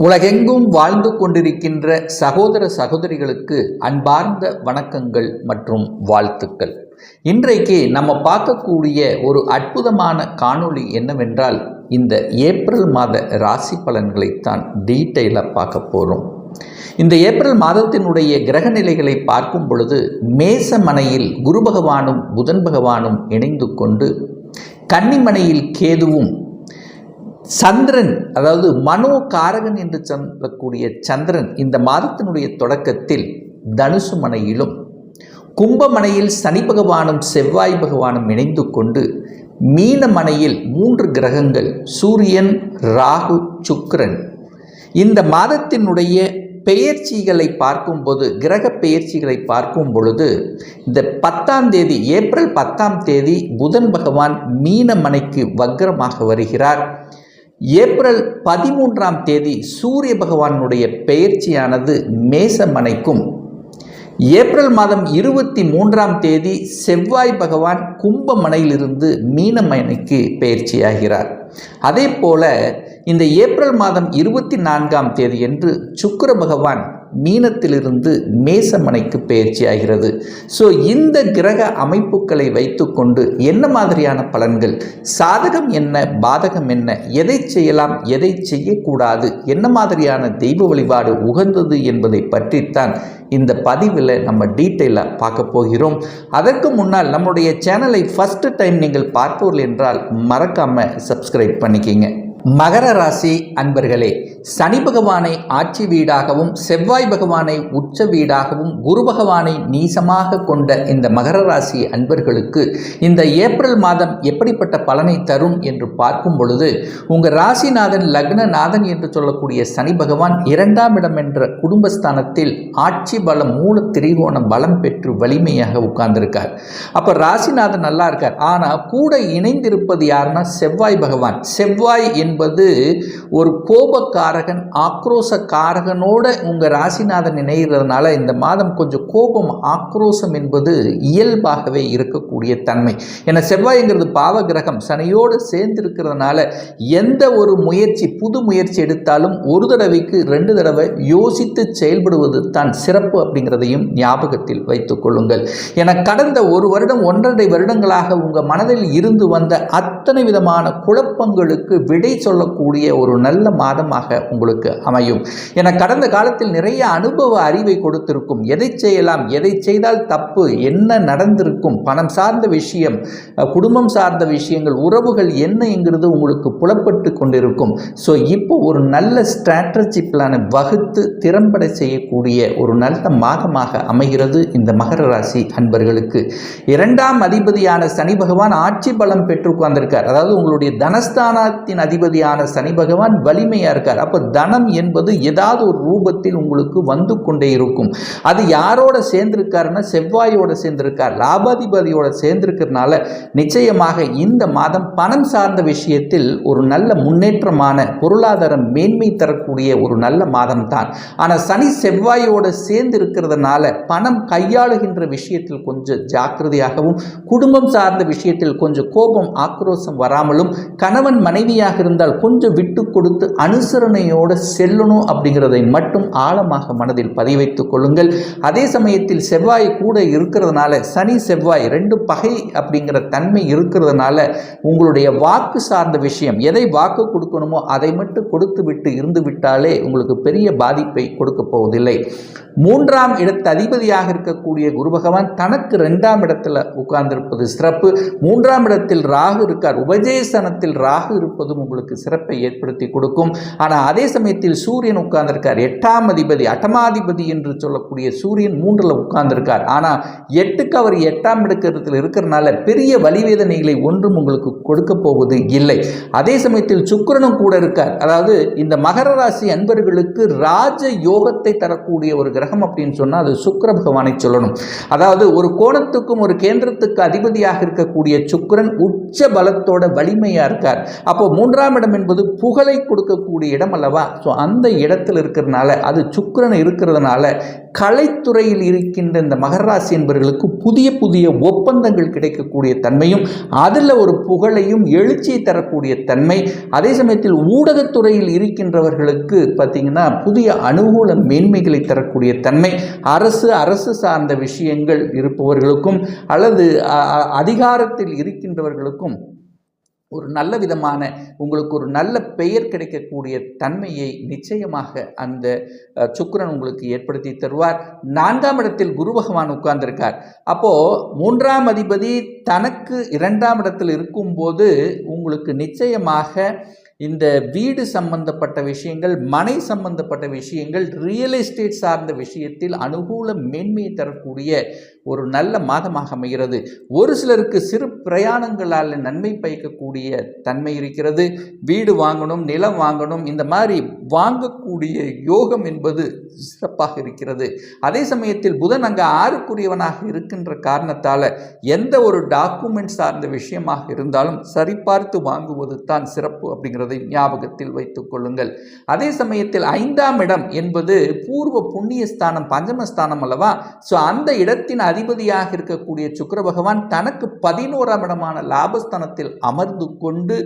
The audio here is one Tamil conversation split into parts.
உலகெங்கும் வாழ்ந்து கொண்டிருக்கின்ற சகோதர சகோதரிகளுக்கு அன்பார்ந்த வணக்கங்கள் மற்றும் வாழ்த்துக்கள். இன்றைக்கு நம்ம பார்க்கக்கூடிய ஒரு அற்புதமான காணொளி என்னவென்றால் இந்த ஏப்ரல் மாத ராசி பலன்களைத்தான் டீட்டெயிலாக பார்க்க போகிறோம் இந்த ஏப்ரல் மாதத்தினுடைய கிரக நிலைகளை பார்க்கும் பொழுது மேசமனையில் குரு பகவானும் புதன் பகவானும் இணைந்து கொண்டு கன்னிமனையில் கேதுவும் சந்திரன் அதாவது மனோ காரகன் என்று சொல்லக்கூடிய சந்திரன் இந்த மாதத்தினுடைய தொடக்கத்தில் தனுசு மனையிலும் கும்பமனையில் சனி பகவானும் செவ்வாய் பகவானும் இணைந்து கொண்டு மீனமனையில் மூன்று கிரகங்கள் சூரியன் ராகு சுக்ரன் இந்த மாதத்தினுடைய பெயர்ச்சிகளை பார்க்கும்போது கிரக பெயர்ச்சிகளை பார்க்கும் பொழுது இந்த பத்தாம் தேதி ஏப்ரல் பத்தாம் தேதி புதன் பகவான் மீனமனைக்கு வக்ரமாக வருகிறார். ஏப்ரல் பதிமூன்றாம் தேதி சூரிய பகவானுடைய பெயர்ச்சியானது மேசமனைக்கும். ஏப்ரல் மாதம் இருபத்தி மூன்றாம் தேதி செவ்வாய் பகவான் கும்பமனையிலிருந்து மீனமனைக்கு பெயர்ச்சியாகிறார். அதே போல இந்த ஏப்ரல் மாதம் இருபத்தி நான்காம் தேதி என்று சுக்கர பகவான் மீனத்திலிருந்து மேசமனைக்கு பயிற்சி ஆகிறது ஸோ இந்த கிரக அமைப்புகளை வைத்துக்கொண்டு என்ன மாதிரியான பலன்கள்? சாதகம் என்ன? பாதகம் என்ன? எதை செய்யலாம்? எதை செய்யக்கூடாது? என்ன மாதிரியான தெய்வ வழிபாடு உகந்தது என்பதை பற்றித்தான் இந்த பதிவில் நம்ம டீட்டெயிலாக பார்க்க போகிறோம். அதற்கு முன்னால் நம்முடைய சேனலை ஃபஸ்ட்டு டைம் நீங்கள் பார்ப்பவர்கள் என்றால் மறக்காமல் சப்ஸ்கிரைப் பண்ணிக்கிங்க. மகர ராசி அன்பர்களே சனி பகவானை ஆட்சி வீடாகவும் செவ்வாய் பகவானை உச்ச வீடாகவும் குரு பகவானை நீசமாக கொண்ட இந்த மகர ராசி அன்பர்களுக்கு இந்த ஏப்ரல் மாதம் எப்படிப்பட்ட பலனை தரும் என்று பார்க்கும் பொழுது உங்கள் ராசிநாதன் லக்னநாதன் என்று சொல்லக்கூடிய சனி பகவான் இரண்டாம் இடம் என்ற குடும்பஸ்தானத்தில் ஆட்சி பலம் மூல திரிகோண பலம் பெற்று வலிமையாக உட்கார்ந்திருக்கார். அப்போ ராசிநாதன் நல்லா இருக்கார். ஆனால் கூட இணைந்திருப்பது யாருன்னா செவ்வாய் பகவான். செவ்வாய் என்பது ஒரு கோபக்காரகன் ஆக்ரோசக்காரகனோட உங்கள் ராசிநாதன் இணைகிறதுனால இந்த மாதம் கொஞ்சம் கோபம் ஆக்ரோசம் என்பது இயல்பாகவே இருக்கக்கூடிய தன்மை. ஏன்னா செவ்வாய்ங்கிறது பாவ கிரகம் சனியோடு சேர்ந்திருக்கிறதுனால எந்த ஒரு முயற்சி புது முயற்சி எடுத்தாலும் ஒரு தடவைக்கு ரெண்டு தடவை யோசித்து செயல்படுவது தான் சிறப்பு அப்படிங்கிறதையும் ஞாபகத்தில் வைத்துக் கொள்ளுங்கள். என கடந்த ஒரு வருடம் ஒன்றரை வருடங்களாக உங்கள் மனதில் இருந்து வந்த அத்தனை விதமான குழப்பங்களுக்கு விடை சொல்லக்கூடிய ஒரு நல்ல மாதமாக உங்களுக்கு அமையும். என கடந்த காலத்தில் நிறைய அனுபவ அறிவை கொடுத்திருக்கும். எதை செய்யலாம்? எதை செய்தால் தப்பு? என்ன நடந்திருக்கும்? பணம் சார்ந்த விஷயம் குடும்பம் சார்ந்த விஷயங்கள் உறவுகள் என்னங்கிறது உங்களுக்கு புலப்பட்டு கொண்டிருக்கும். ஸோ இப்போ ஒரு நல்ல ஸ்ட்ராட்டஜி பிளானை வகுத்து திறம்பட செய்யக்கூடிய ஒரு நல்ல மாதமாக அமைகிறது இந்த மகர ராசி அன்பர்களுக்கு. இரண்டாம் அதிபதியான சனி பகவான் ஆட்சி பலம் பெற்று உட்கார்ந்திருக்கார். அதாவது உங்களுடைய தனஸ்தானத்தின் அதிபதி அதிபதியான சனி பகவான் வலிமையாக இருக்கார். அப்போ தனம் என்பது ஏதாவது ஒரு ரூபத்தில் உங்களுக்கு வந்து கொண்டே இருக்கும். அது யாரோட சேர்ந்திருக்காருன்னா செவ்வாயோட சேர்ந்திருக்கார். லாபாதிபதியோட சேர்ந்திருக்கிறதுனால நிச்சயமாக இந்த மாதம் பணம் சார்ந்த விஷயத்தில் ஒரு நல்ல முன்னேற்றமான பொருளாதார மேன்மை தரக்கூடிய ஒரு நல்ல மாதம் தான் ஆனால் சனி செவ்வாயோட சேர்ந்து இருக்கிறதுனால பணம் கையாளுகின்ற விஷயத்தில் கொஞ்சம் ஜாக்கிரதையாகவும் குடும்பம் சார்ந்த விஷயத்தில் கொஞ்சம் கோபம் ஆக்ரோஷம் வராமலும் கணவன் மனைவியாக இருந்த இருந்தால் கொஞ்சம் விட்டு கொடுத்து அனுசரணையோடு செல்லணும் அப்படிங்கிறதை மட்டும் ஆழமாக மனதில் பதிவைத்துக் கொள்ளுங்கள். அதே சமயத்தில் செவ்வாய் கூட இருக்கிறதுனால சனி செவ்வாய் ரெண்டு பகை அப்படிங்கிற தன்மை இருக்கிறதுனால உங்களுடைய வாக்கு சார்ந்த விஷயம் எதை வாக்கு கொடுக்கணுமோ அதை மட்டும் கொடுத்து விட்டு இருந்து விட்டாலே உங்களுக்கு பெரிய பாதிப்பை கொடுக்க போவதில்லை. மூன்றாம் இடத்து அதிபதியாக இருக்கக்கூடிய குரு பகவான் தனக்கு ரெண்டாம் இடத்துல உட்கார்ந்திருப்பது சிறப்பு. மூன்றாம் இடத்தில் ராகு இருக்கார். உபஜேசனத்தில் ராகு இருப்பதும் உங்களுக்கு சிறப்பை ஏற்படுத்தி கொடுக்கும். ஆனால் அதே சமயத்தில் சூரியன் உட்கார்ந்திருக்கார். எட்டாம் அதிபதி அட்டமாதிபதி என்று சொல்லக்கூடிய சூரியன் மூன்றில் உட்கார்ந்திருக்கார். ஆனால் எட்டுக்கு அவர் எட்டாம் இடத்தில் இருக்கிறனால பெரிய வலிவேதனைகளை ஒன்றும் உங்களுக்கு கொடுக்க போவது இல்லை. அதே சமயத்தில் சுக்கரனும் கூட இருக்கார். அதாவது இந்த மகர ராசி அன்பர்களுக்கு ராஜ யோகத்தை தரக்கூடிய ஒரு கிரகம் அப்படின்னு சொன்னால் அது சுக்கிர பகவானை சொல்லணும். அதாவது ஒரு கோணத்துக்கும் ஒரு கேந்திரத்துக்கு அதிபதியாக இருக்கக்கூடிய சுக்கரன் உச்ச பலத்தோட வலிமையாக இருக்கார். அப்போ மூன்றாம் இடம் என்பது புகழை கொடுக்கக்கூடிய இடம் அல்லவா? ஸோ அந்த இடத்தில் இருக்கிறதுனால அது சுக்கிரன் இருக்கிறதுனால கலைத்துறையில் இருக்கின்ற இந்த மகராசி என்பவர்களுக்கு புதிய புதிய ஒப்பந்தங்கள் கிடைக்கக்கூடிய தன்மையும் அதில் ஒரு புகழையும் எழுச்சியை தரக்கூடிய தன்மை அதே சமயத்தில் ஊடகத்துறையில் இருக்கின்றவர்களுக்கு பார்த்திங்கன்னா புதிய அனுகூல மேன்மைகளை தரக்கூடிய தன்மை அரசு அரசு சார்ந்த விஷயங்கள் இருப்பவர்களுக்கும் அல்லது அதிகாரத்தில் இருக்கின்றவர்களுக்கும் ஒரு நல்ல விதமான உங்களுக்கு ஒரு நல்ல பெயர் கிடைக்கக்கூடிய தன்மையை நிச்சயமாக அந்த சுக்கரன் உங்களுக்கு ஏற்படுத்தி தருவார். நான்காம் இடத்தில் குரு பகவான் உட்கார்ந்திருக்கார். அப்போது மூன்றாம் அதிபதி தனக்கு இரண்டாம் இடத்தில் இருக்கும்போது உங்களுக்கு நிச்சயமாக இந்த வீடு சம்பந்தப்பட்ட விஷயங்கள் மனை சம்பந்தப்பட்ட விஷயங்கள் ரியல் எஸ்டேட் சார்ந்த விஷயத்தில் அனுகூல மேன்மையை தரக்கூடிய ஒரு நல்ல மாதமாக அமைகிறது. ஒரு சிலருக்கு சிறு பிரயாணங்களால் நன்மை பயக்கக்கூடிய தன்மை இருக்கிறது. வீடு வாங்கணும் நிலம் வாங்கணும் இந்த மாதிரி வாங்கக்கூடிய யோகம் என்பது சிறப்பாக இருக்கிறது. அதே சமயத்தில் புதன் அங்கே ஆறுக்குரியவனாக இருக்கின்ற காரணத்தால் எந்த ஒரு டாக்குமெண்ட் சார்ந்த விஷயமாக இருந்தாலும் சரிபார்த்து வாங்குவது தான் சிறப்பு அப்படிங்கிறதை ஞாபகத்தில் வைத்துக் கொள்ளுங்கள். அதே சமயத்தில் ஐந்தாம் இடம் என்பது பூர்வ புண்ணிய ஸ்தானம் பஞ்சமஸ்தானம் அல்லவா? ஸோ அந்த இடத்தின் அதிபதியாக இருக்கக்கூடிய சுக்கர பகவான் தனக்கு பதினோராம் இடமான லாபஸ்தானத்தில் அமர்ந்து கொண்டு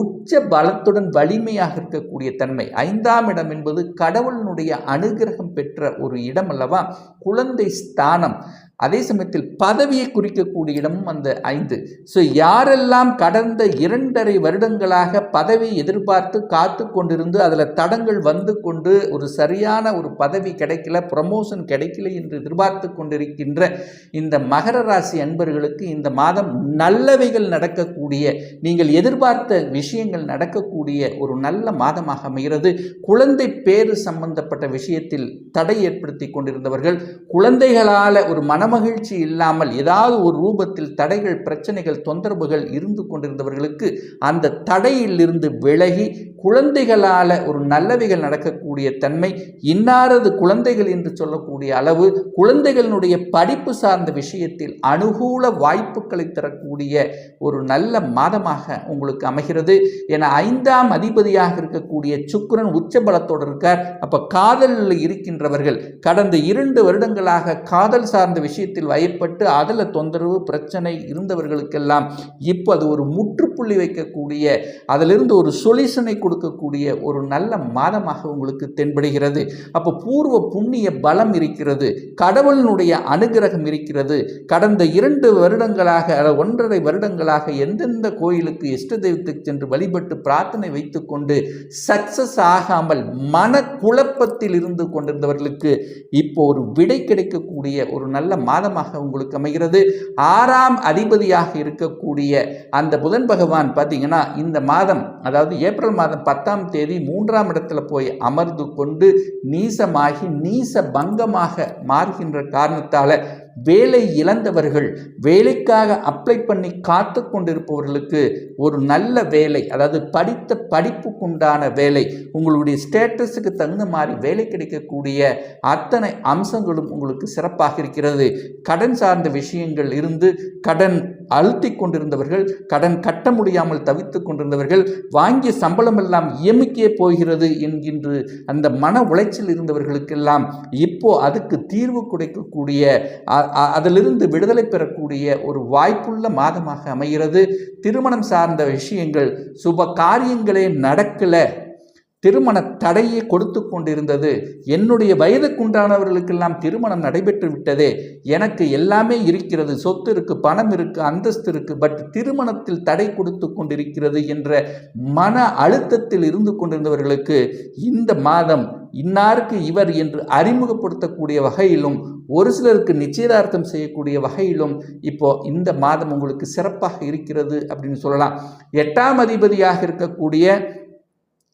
உச்ச பலத்துடன் வலிமையாக இருக்கக்கூடிய தன்மை. ஐந்தாம் இடம் என்பது கடவுளினுடைய அனுகிரகம் பெற்ற ஒரு இடம் அல்லவா? குழந்தை ஸ்தானம். அதே சமயத்தில் பதவியை குறிக்கக்கூடிய இடமும் அந்த ஐந்து. ஸோ யாரெல்லாம் கடந்த இரண்டரை வருடங்களாக பதவி எதிர்பார்த்து காத்து கொண்டிருந்து அதில் தடங்கள் வந்து கொண்டு ஒரு சரியான ஒரு பதவி கிடைக்கல ப்ரமோஷன் கிடைக்கல என்று எதிர்பார்த்து கொண்டிருக்கின்ற இந்த மகர ராசி அன்பர்களுக்கு இந்த மாதம் நல்லவைகள் நடக்கக்கூடிய நீங்கள் எதிர்பார்த்த விஷயங்கள் நடக்கக்கூடிய ஒரு நல்ல மாதமாக அமைகிறது. குழந்தை பேறு சம்பந்தப்பட்ட விஷயத்தில் தடை ஏற்படுத்தி கொண்டிருந்தவர்கள் குழந்தைகளால் ஒரு மனமகிழ்ச்சி இல்லாமல் ஏதாவது ஒரு ரூபத்தில் தடைகள் பிரச்சனைகள் தொந்தரவுகள் இருந்து கொண்டிருந்தவர்களுக்கு அந்த தடையிலிருந்து விலகி குழந்தைகளால் ஒரு நல்லவைகள் நடக்கக்கூடிய தன்மை இன்னாரது குழந்தைகள் என்று சொல்லக்கூடிய அளவு குழந்தைகளினுடைய படிப்பு சார்ந்த விஷயத்தில் அனுகூல வாய்ப்புகளை தரக்கூடிய ஒரு நல்ல மாதமாக உங்களுக்கு அமைகிறது. என ஐந்தாம் அதிபதியாக இருக்கக்கூடிய சுக்கிரன் உச்சபலத்தோடு இருக்கார். அப்போ காதலில் இருக்கின்றவர்கள் கடந்த இரண்டு வருடங்களாக காதல் சார்ந்த விஷயம் விஷயத்தில் வயப்பட்டு அதில் தொந்தரவு பிரச்சனை இருந்தவர்களுக்கெல்லாம் இப்போ அது ஒரு முற்றுப்புள்ளி வைக்கக்கூடிய அதிலிருந்து ஒரு சொல்யூஷனை கொடுக்கக்கூடிய ஒரு நல்ல மாதமாக உங்களுக்கு தென்படுகிறது. அப்போ பூர்வ புண்ணிய பலம் இருக்கிறது கடவுளினுடைய அனுகிரகம் இருக்கிறது. கடந்த இரண்டு வருடங்களாக ஒன்றரை வருடங்களாக எந்தெந்த கோயிலுக்கு இஷ்ட தெய்வத்துக்கு சென்று வழிபட்டு பிரார்த்தனை வைத்துக்கொண்டு சக்சஸ் ஆகாமல் மன குழப்பத்தில் இருந்து கொண்டிருந்தவர்களுக்கு இப்போ ஒரு விடை கிடைக்கக்கூடிய ஒரு நல்ல மாதமாக உங்களுக்கு அமைகிறது. ஆறாம் அதிபதியாக இருக்கக்கூடிய அந்த புதன் பகவான் பார்த்தீங்கன்னா இந்த மாதம் அதாவது ஏப்ரல் மாதம் பத்தாம் தேதி மூன்றாம் இடத்துல போய் அமர்ந்து கொண்டு நீசமாகி நீச பங்கமாக மாறுகின்ற காரணத்தால் வேலை இழந்தவர்கள் வேலைக்காக அப்ளை பண்ணி காத்து கொண்டிருப்பவர்களுக்கு ஒரு நல்ல வேலை அதாவது படித்த படிப்புக்குண்டான வேலை உங்களுடைய ஸ்டேட்டஸுக்கு தகுந்த மாதிரி வேலை கிடைக்கக்கூடிய அத்தனை அம்சங்களும் உங்களுக்கு சிறப்பாக இருக்கிறது. கடன் சார்ந்த விஷயங்கள் இருந்து கடன் அழுத்தி கொண்டிருந்தவர்கள் கடன் கட்ட முடியாமல் தவித்து கொண்டிருந்தவர்கள் வாங்கிய சம்பளம் எல்லாம் இயமிக்கே போகிறது என்கின்ற அந்த மன உளைச்சல் இருந்தவர்களுக்கெல்லாம் இப்போ அதுக்கு தீர்வு கொடுக்கக்கூடிய அதிலிருந்து விடுதலை பெறக்கூடிய ஒரு வாய்ப்புள்ள மாதமாக அமைகிறது. திருமணம் சார்ந்த விஷயங்கள் சுப காரியங்களே நடக்கலை. திருமண தடையை கொடுத்து கொண்டிருந்தது. என்னுடைய வயதுக்குண்டானவர்களுக்கெல்லாம் திருமணம் நடைபெற்று விட்டதே. எனக்கு எல்லாமே இருக்கிறது. சொத்து இருக்கு பணம் இருக்கு அந்தஸ்து இருக்கு. பட் திருமணத்தில் தடை கொடுத்து கொண்டிருக்கிறது என்ற மன அழுத்தத்தில் இருந்து கொண்டிருந்தவர்களுக்கு இந்த மாதம் இன்னாருக்கு இவர் என்று அறிமுகப்படுத்தக்கூடிய வகையிலும் ஒரு சிலருக்கு நிச்சயதார்த்தம் செய்யக்கூடிய வகையிலும் இப்போ இந்த மாதம் உங்களுக்கு சிறப்பாக இருக்கிறது அப்படின்னு சொல்லலாம். எட்டாம் அதிபதியாக இருக்கக்கூடிய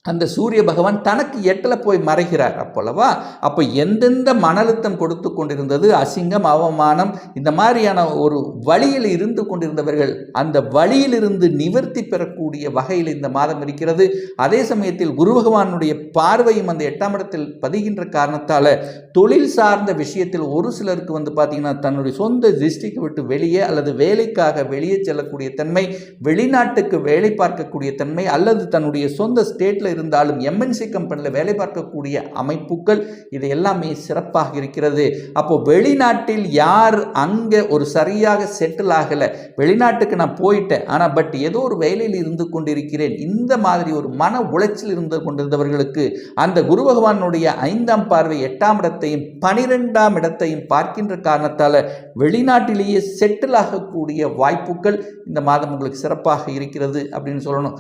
அந்த சூரிய பகவான் தனக்கு எட்டில் போய் மறைகிறார் அப்போல்லவா அப்போ எந்தெந்த மன அழுத்தம் கொடுத்து கொண்டிருந்தது? அசிங்கம் அவமானம் இந்த மாதிரியான ஒரு வழியில் இருந்து கொண்டிருந்தவர்கள் அந்த வழியிலிருந்து நிவர்த்தி பெறக்கூடிய வகையில் இந்த மாதம் இருக்கிறது. அதே சமயத்தில் குரு பகவானுடைய பார்வையும் அந்த எட்டாம் இடத்தில் பதிகின்ற காரணத்தால் தொழில் சார்ந்த விஷயத்தில் ஒரு சிலருக்கு வந்து பார்த்தீங்கன்னா தன்னுடைய சொந்த டிஸ்ட்ரிக்ட் விட்டு வெளியே அல்லது வேலைக்காக வெளியே செல்லக்கூடிய தன்மை வெளிநாட்டுக்கு வேலை பார்க்கக்கூடிய தன்மை அல்லது தன்னுடைய சொந்த ஸ்டேட்டில் இருந்தாலும் எம்என்சி கம்பெனியில் வேலை பார்க்கக்கூடிய அமைப்புகள் இது எல்லாமே சிறப்பாக இருக்கிறது. அப்போ வெளிநாட்டில் யார் அங்கே ஒரு சரியாக செட்டில் ஆகலை? வெளிநாட்டுக்கு நான் போயிட்டேன். ஆனால் பட் ஏதோ ஒரு வேலையில் இருந்து கொண்டிருக்கிறேன். இந்த மாதிரி ஒரு மன உளைச்சல் இருந்து கொண்டிருந்தவர்களுக்கு அந்த குரு பகவானுடைய ஐந்தாம் பார்வை எட்டாம் இடத்தையும் பனிரெண்டாம் இடத்தையும் பார்க்கின்ற காரணத்தால் வெளிநாட்டிலேயே செட்டில் ஆகக்கூடிய வாய்ப்புகள் இந்த மாதம் உங்களுக்கு சிறப்பாக இருக்கிறது அப்படின்னு சொல்லணும்.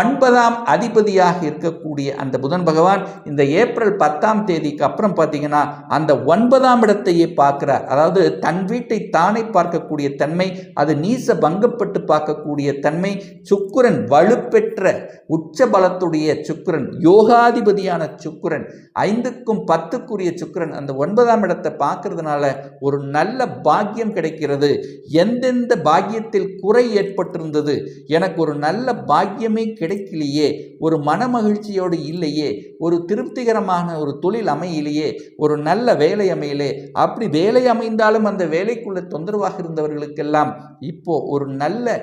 ஒன்பதாம் அதிபதியாக இருக்கக்கூடிய அந்த புதன் பகவான் இந்த ஏப்ரல் பத்தாம் தேதிக்கு அப்புறம் பார்த்தீங்கன்னா அந்த ஒன்பதாம் இடத்தையே பார்க்கிறார். அதாவது தன் வீட்டை தானே பார்க்கக்கூடிய தன்மை அது நீச பங்கப்பட்டு பார்க்கக்கூடிய தன்மை சுக்கிரன் வலுப்பெற்ற உச்ச பலத்துடைய சுக்கிரன் யோகாதிபதியான சுக்குரன் ஐந்துக்கும் பத்துக்குரிய சுக்கிரன் அந்த ஒன்பதாம் இடத்தை பார்க்கறதுனால ஒரு நல்ல பாக்கியம் கிடைக்கிறது. எந்தெந்த பாக்கியத்தில் குறை ஏற்பட்டிருந்தது? எனக்கு ஒரு நல்ல பாக்கியமே கிடைக்கலையே. ஒரு மகிழ்ச்சியோடு இல்லையே ஒரு திருப்திகரமான ஒரு தொழில் அமையிலேயே ஒரு நல்ல வேலை அமையலே அப்படி வேலை அமைந்தாலும் அந்த வேலைக்குள்ள தொந்தரவாக இருந்தவர்களுக்கெல்லாம் இப்போ ஒரு நல்ல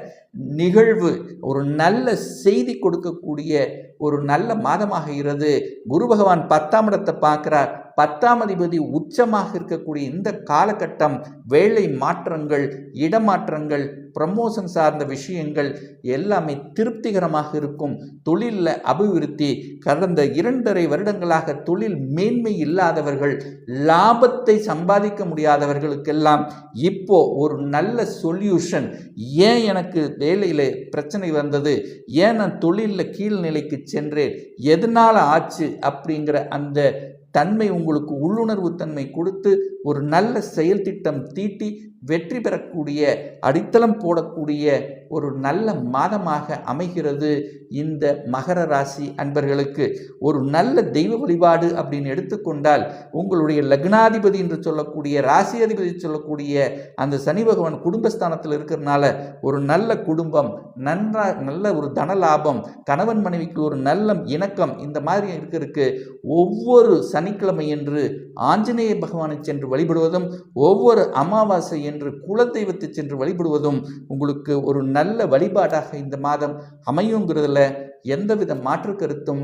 நிகழ்வு ஒரு நல்ல செய்தி கொடுக்கக்கூடிய ஒரு நல்ல மாதமாகிறது குரு பகவான் பத்தாம் இடத்தை பார்க்கிறார். பத்தாம் அதிபதி உச்சமாக இருக்கக்கூடிய இந்த காலகட்டம் வேலை மாற்றங்கள் இடமாற்றங்கள் ப்ரமோஷன் சார்ந்த விஷயங்கள் எல்லாமே திருப்திகரமாக இருக்கும். தொழிலில் அபிவிருத்தி கடந்த இரண்டரை வருடங்களாக தொழில் மேன்மை இல்லாதவர்கள் லாபத்தை சம்பாதிக்க முடியாதவர்களுக்கெல்லாம் இப்போ ஒரு நல்ல சொல்யூஷன் ஏன் எனக்கு வேலையில் பிரச்சனை வந்தது? ஏன் நான் தொழிலில் கீழ்நிலைக்கு சென்றேன்? எதனால் ஆச்சு? அப்படிங்கிற அந்த தன்மை உங்களுக்கு உள்ளுணர்வு தன்மை கொடுத்து ஒரு நல்ல செயல் திட்டம் தீட்டி வெற்றி பெறக்கூடிய அடித்தளம் போடக்கூடிய ஒரு நல்ல மாதமாக அமைகிறது இந்த மகர ராசி அன்பர்களுக்கு. ஒரு நல்ல தெய்வ வழிபாடு அப்படின்னு எடுத்துக்கொண்டால் உங்களுடைய லக்னாதிபதி என்று சொல்லக்கூடிய ராசி அதிபதி சொல்லக்கூடிய அந்த சனி பகவான் குடும்பஸ்தானத்தில் இருக்கிறனால ஒரு நல்ல குடும்பம் நன்றா நல்ல ஒரு தன லாபம் கணவன் மனைவிக்கு ஒரு நல்ல இணக்கம் இந்த மாதிரி இருக்கிறதுக்கு ஒவ்வொரு சனிக்கிழமை என்று ஆஞ்சநேய பகவானை சென்று வழிபடுவதும் ஒவ்வொரு அமாவாசை என்று குலதெய்வத்தை சென்று வழிபடுவதும் உங்களுக்கு ஒரு நல்ல வழிபாடாக இந்த மாதம் அமையுங்கிறதுல எந்தவித மாற்று கருத்தும்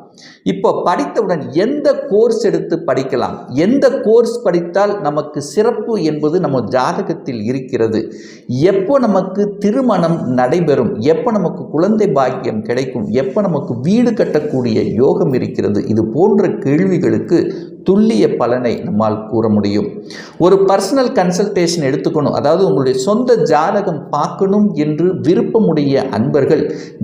இப்போ படித்தவுடன் எந்த கோர்ஸ் எடுத்து படிக்கலாம்? எந்த கோர்ஸ் படித்தால் நமக்கு சிறப்பு என்பது நம்ம ஜாதகத்தில் இருக்கிறது. எப்போ நமக்கு திருமணம் நடைபெறும்? எப்போ நமக்கு குழந்தை பாக்கியம் கிடைக்கும்? எப்போ நமக்கு வீடு கட்டக்கூடிய யோகம் இருக்கிறது? இது போன்ற கேள்விகளுக்கு துல்லிய பலனை நம்மால் கூற முடியும். ஒரு பர்சனல் கன்சல்டேஷன் எடுத்துக்கணும். அதாவது உங்களுடைய சொந்த ஜாதகம் பார்க்கணும் என்று விருப்பமுடைய அன்பர்கள்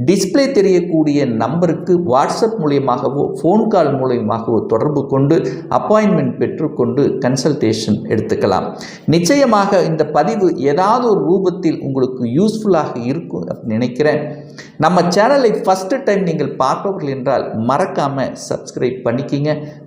டிஸ்பிளே தெரியக்கூடிய நம்பருக்கு வாட்ஸ்அப் மூலியமாகவோ ஃபோன் கால் மூலியமாகவோ தொடர்பு கொண்டு அப்பாயின்மெண்ட் பெற்றுக்கொண்டு கன்சல்டேஷன் எடுத்துக்கலாம். நிச்சயமாக இந்த பதிவு ஏதாவது ஒரு ரூபத்தில் உங்களுக்கு யூஸ்ஃபுல்லாக இருக்கும் நினைக்கிறேன். நம்ம சேனலை ஃபஸ்ட்டு டைம் நீங்கள் பார்ப்பவர்கள் என்றால் மறக்காமல் சப்ஸ்கிரைப் பண்ணிக்கிங்க.